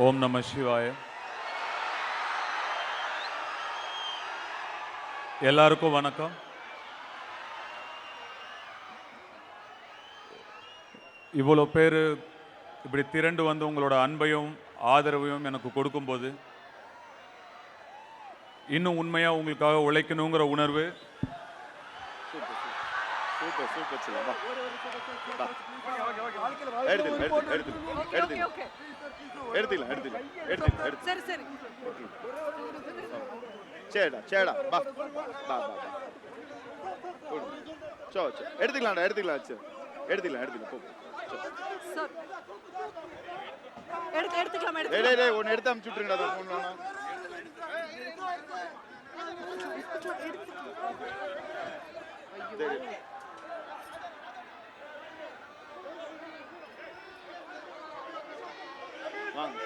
ஓம் நம சிவாய. எல்லாருக்கும் வணக்கம். இவ்வளோ பேர் இப்படி திரண்டு வந்து உங்களோட அன்பையும் ஆதரவையும் எனக்கு கொடுக்கும்போது இன்னும் உண்மையாக உங்களுக்காக உழைக்கணுங்கிற உணர்வு. Super super. எடுத்துக்கலாம் எடுத்துக்கலாம் எடுத்துக்கலாம் எடுத்துக்கலாம். சரி சரி. சரிடா சரிடா வா வா போடு. சோ சோ எடுத்துக்கலாம்டா எடுத்துக்கலாம் சரி எடுத்துக்கலாம் எடுத்துக்கலாம் போ எடுத்து எடுத்துக்கலாம் எடுத்துக்கலாம். டேய் டேய் எடுத்து அமுச்சு அந்த ஃபோன் வேணாம் வாங்க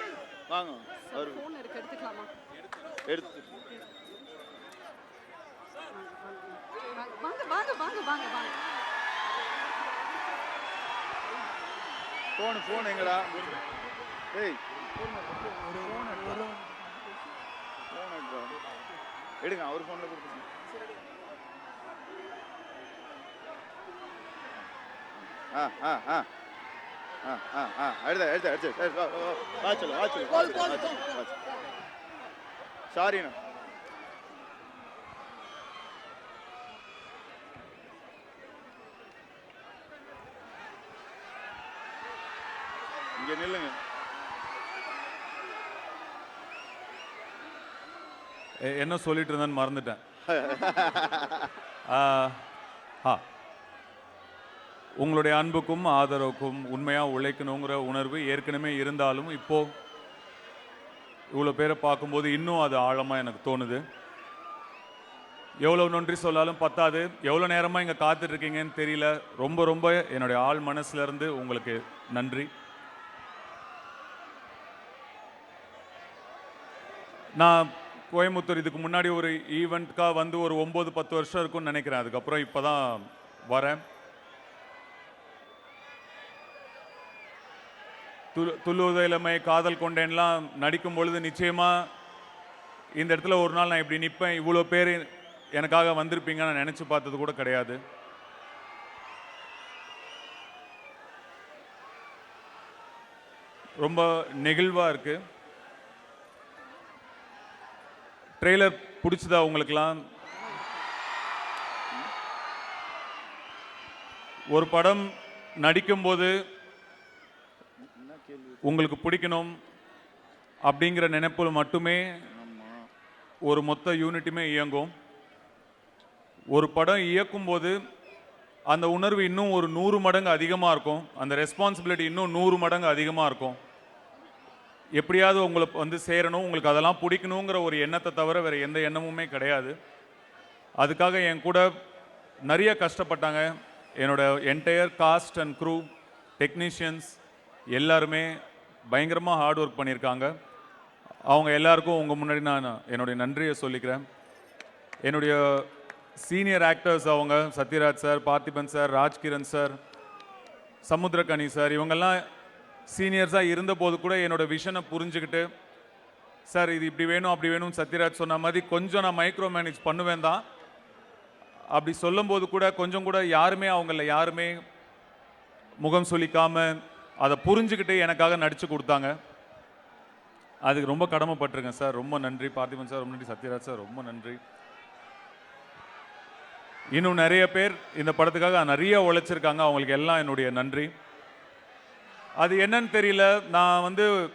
வாங்க அவர் ஃபோன் இருக்கு எடுத்துக்கலாமா? எடுத்து வாங்க வாங்க வாங்க வாங்க வாங்க. ஃபோனு ஃபோன் எங்கடா? டேய் எடுங்க அவர் ஃபோனில் கொடுத்துருங்க. ஆ ஆ ஆ. சொல்லு வா சொல்லு சாரிண்ணா இங்க நில்லுங்க. என்ன சொல்லிட்டு இருந்தேன்னு மறந்துட்டேன். ஆ. உங்களுடைய அன்புக்கும் ஆதரவுக்கும் உண்மையாக உழைக்கணுங்கிற உணர்வு ஏற்கனவே இருந்தாலும் இப்போது இவ்வளோ பேரை பார்க்கும்போது இன்னும் அது ஆழமாக எனக்கு தோணுது. எவ்வளோ நன்றி சொல்லாலும் பத்தாது. எவ்வளோ நேரமாக இங்கே காத்துட்ருக்கீங்கன்னு தெரியல. ரொம்ப ரொம்ப என்னுடைய ஆள் மனசுலேருந்து உங்களுக்கு நன்றி. நான் கோயம்புத்தூர் இதுக்கு முன்னாடி ஒரு ஈவெண்ட்காக வந்து ஒரு ஒம்பது பத்து வருஷம் இருக்கும்னு நினைக்கிறேன். அதுக்கப்புறம் இப்போ தான் வரேன். துளு இளமை காதல் கொண்டேன்லாம் நடிக்கும் பொழுது நிச்சயமாக இந்த இடத்துல ஒரு நாள் நான் இப்படி நிற்பேன் இவ்வளோ பேர் எனக்காக வந்திருப்பீங்க நான் நினச்சி பார்த்தது கூட கிடையாது. ரொம்ப நெகிழ்வாக இருக்குது ட்ரெய்லர் பிடிச்சதா உங்களுக்கெல்லாம்? ஒரு படம் நடிக்கும்போது உங்களுக்கு பிடிக்கணும் அப்படிங்கிற நினைப்பில் மட்டுமே ஒரு மொத்த யூனிட்டுமே இயங்கும். ஒரு படம் இயக்கும் போது அந்த உணர்வு இன்னும் ஒரு நூறு மடங்கு அதிகமாக இருக்கும். அந்த ரெஸ்பான்சிபிலிட்டி இன்னும் நூறு மடங்கு அதிகமாக இருக்கும். எப்படியாவது உங்களை வந்து சேரணும். உங்களுக்கு அதெல்லாம் பிடிக்கணுங்கிற ஒரு எண்ணத்தை தவிர வேறு எந்த எண்ணமுமே கிடையாது. அதுக்காக என் கூட நிறைய கஷ்டப்பட்டாங்க. என்னோட entire cast and crew technicians எல்லாருமே பயங்கரமாக ஹார்ட் ஒர்க் பண்ணியிருக்காங்க. அவங்க எல்லாருக்கும் உங்கள் முன்னாடி நான் என்னுடைய நன்றியை சொல்லிக்கிறேன். என்னுடைய சீனியர் ஆக்டர்ஸ் அவங்க Sathyaraj sir Parthiban sir Rajkiran sir Samuthirakani sir இவங்கெல்லாம் சீனியர்ஸாக இருந்தபோது கூட என்னோடய விஷனை புரிஞ்சுக்கிட்டு சார் இது இப்படி வேணும் அப்படி வேணும்னு சத்யராஜ் சொன்ன மாதிரி கொஞ்சம் நான் மைக்ரோ மேனேஜ் பண்ணுவேன் தான். அப்படி சொல்லும்போது கூட கொஞ்சம் கூட யாருமே அவங்கள யாருமே முகம் சொல்லிக்காமல் அதை புரிஞ்சுக்கிட்டு எனக்காக நடித்து கொடுத்தாங்க. அதுக்கு ரொம்ப கடமைப்பட்டிருக்கேன் சார். ரொம்ப நன்றி. பார்த்திபன் சார் ரொம்ப நன்றி. சத்யராஜ் சார் ரொம்ப நன்றி. இன்னும் நிறைய பேர் இந்த படத்துக்காக நிறைய உழைச்சிருக்காங்க. அவங்களுக்கு எல்லாம் என்னுடைய நன்றி. அது என்னன்னு தெரியல. நான் வந்து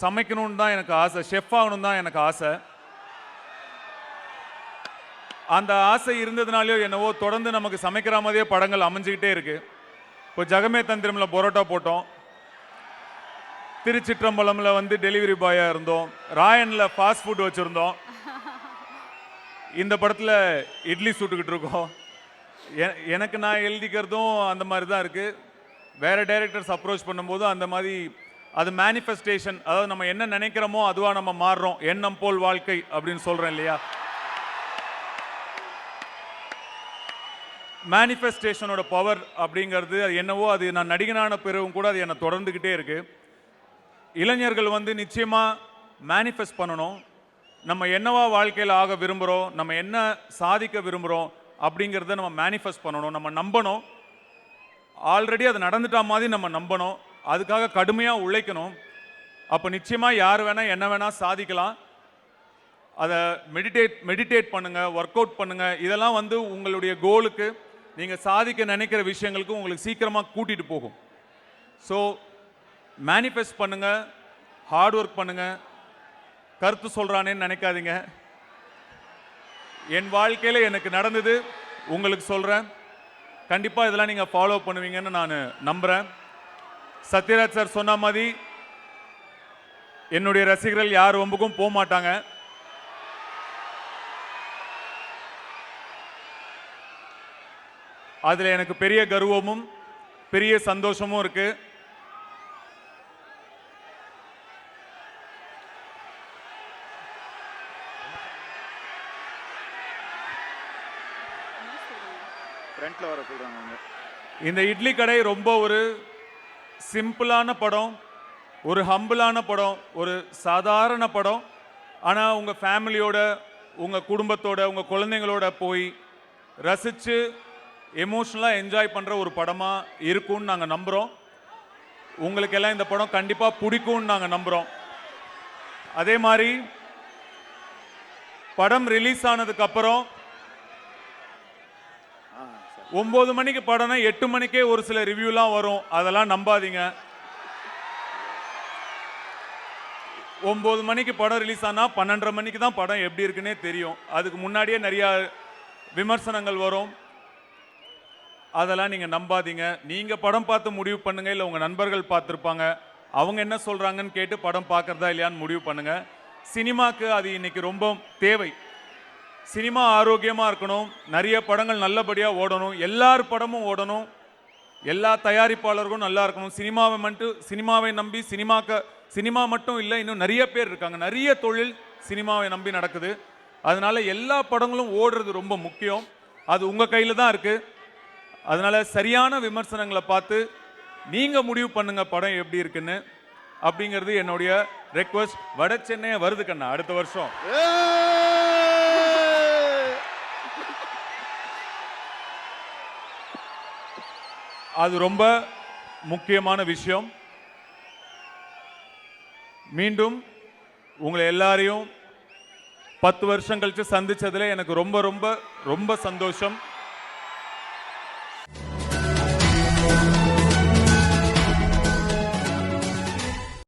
சமைக்கணும்னு தான் எனக்கு ஆசை. ஷெஃப் ஆகணும் தான் எனக்கு ஆசை. அந்த ஆசை இருந்ததுனாலேயோ என்னவோ தொடர்ந்து நமக்கு சமைக்கிற மாதிரியே படங்கள் அமைஞ்சிக்கிட்டே இருக்குது இப்போ ஜகமே தந்திரமில் பரோட்டா போட்டோம். திருச்சிற்றம்பலம்ல வந்து டெலிவரி பாயா இருந்தோம். ராயன்ல ஃபாஸ்ட் ஃபுட் வச்சிருந்தோம். இந்த படத்துல இட்லி சுட்டுக்கிட்டு இருக்கோம். எ- எனக்கு நான் எழுதிக்கிறதும் அந்த மாதிரி தான் இருக்கு. வேற டைரக்டர்ஸ் அப்ரோச் பண்ணும்போது அந்த மாதிரி அது மேனிஃபெஸ்டேஷன் அதாவது நம்ம என்ன நினைக்கிறோமோ அதுவா நம்ம மாறுறோம். எண்ணம் போல் வாழ்க்கை அப்படின்னு சொல்றேன் இல்லையா? மேனிஃபெஸ்டேஷனோட பவர் அப்படிங்கிறது அது என்னவோ அது நான் நடிகனான பிறகும் கூட அது என்னை தொடர்ந்துக்கிட்டே இருக்குது இளைஞர்கள் வந்து நிச்சயமாக மேனிஃபெஸ்ட் பண்ணணும். நம்ம என்னவா வாழ்க்கையில் ஆக விரும்புகிறோம் நம்ம என்ன சாதிக்க விரும்புகிறோம் அப்படிங்கிறத நம்ம மேனிஃபெஸ்ட் பண்ணணும் நம்ம நம்பணும். ஆல்ரெடி அது நடந்துட்டா மாதிரி நம்ம நம்பணும். அதுக்காக கடுமையாக உழைக்கணும். அப்போ நிச்சயமாக யார் வேணால் என்ன வேணால் சாதிக்கலாம். அதை மெடிடேட் மெடிடேட் பண்ணுங்கள் ஒர்க் அவுட் பண்ணுங்கள் இதெல்லாம் வந்து உங்களுடைய கோலுக்கு நீங்கள் சாதிக்க நினைக்கிற விஷயங்களுக்கு உங்களுக்கு சீக்கிரமாக கூட்டிகிட்டு போகும். ஸோ மேனிஃபெஸ்ட் பண்ணுங்க. ஹார்ட் ஒர்க் பண்ணுங்க. கருத்து சொல்கிறானேன்னு நினைக்காதீங்க. என் வாழ்க்கையில் எனக்கு நடந்தது உங்களுக்கு சொல்கிறேன் கண்டிப்பாக இதெல்லாம் நீங்கள் ஃபாலோ பண்ணுவீங்கன்னு நான் நம்புகிறேன் சத்யராஜ் சார் சொன்ன மாதிரி என்னுடைய ரசிகர்கள் யார் ஒம்புக்கும் போக மாட்டாங்க. அதில் எனக்கு பெரிய கர்வமும் பெரிய சந்தோஷமும் இருக்குது ஃப்ரண்ட்ல வர சொல்றாங்க அவங்க. இந்த இட்லி கடை ரொம்ப ஒரு சிம்பிளான படம் ஒரு ஹம்பிளான படம் ஒரு சாதாரண படம். ஆனால் உங்கள் ஃபேமிலியோட உங்கள் குடும்பத்தோட உங்கள் குழந்தைங்களோட போய் ரசித்து எமோஷ்னலாக என்ஜாய் பண்ணுற ஒரு படமாக இருக்கும்னு நாங்கள் நம்புகிறோம் உங்களுக்கெல்லாம் இந்த படம் கண்டிப்பாக பிடிக்கும்னு நாங்கள் நம்புகிறோம் அதே மாதிரி படம் ரிலீஸ் ஆனதுக்கப்புறம் ஒம்பது மணிக்கு படம்னா எட்டு மணிக்கே ஒரு சில ரிவ்யூலாம் வரும். அதெல்லாம் நம்பாதீங்க. ஒம்பது மணிக்கு படம் ரிலீஸ் ஆனால் பன்னெண்டரை மணிக்கு தான் படம் எப்படி இருக்குன்னே தெரியும். அதுக்கு முன்னாடியே நிறைய விமர்சனங்கள் வரும். அதெல்லாம் நீங்கள் நம்பாதீங்க. நீங்கள் படம் பார்த்து முடிவு பண்ணுங்கள் இல்லை உங்கள் நண்பர்கள் பார்த்துருப்பாங்க. அவங்க என்ன சொல்கிறாங்கன்னு கேட்டு படம் பார்க்குறதா இல்லையான்னு முடிவு பண்ணுங்கள் சினிமாவுக்கு அது இன்னைக்கு ரொம்ப தேவை. சினிமா ஆரோக்கியமாக இருக்கணும். நிறைய படங்கள் நல்லபடியாக ஓடணும். எல்லார் படமும் ஓடணும். எல்லா தயாரிப்பாளர்களும் நல்லா இருக்கணும். சினிமாவை மட்டும் சினிமாவை நம்பி சினிமாக்க சினிமா மட்டும் இல்லை இன்னும் நிறைய பேர் இருக்காங்க. நிறைய தொழில் சினிமாவை நம்பி நடக்குது. அதனால எல்லா படங்களும் ஓடுறது ரொம்ப முக்கியம். அது உங்கள் கையில் தான் இருக்குது அதனால சரியான விமர்சனங்களை பார்த்து நீங்கள் முடிவு பண்ணுங்க படம் எப்படி இருக்குன்னு. அப்படிங்கிறது என்னுடைய ரெக்வஸ்ட் வட சென்னையை வருது கண்ணா அடுத்த வருஷம் ஏய்! அது ரொம்ப முக்கியமான விஷயம். மீண்டும் உங்களை எல்லாரையும் பத்து வருஷம் கழித்து சந்தித்ததில் எனக்கு ரொம்ப ரொம்ப ரொம்ப சந்தோஷம்.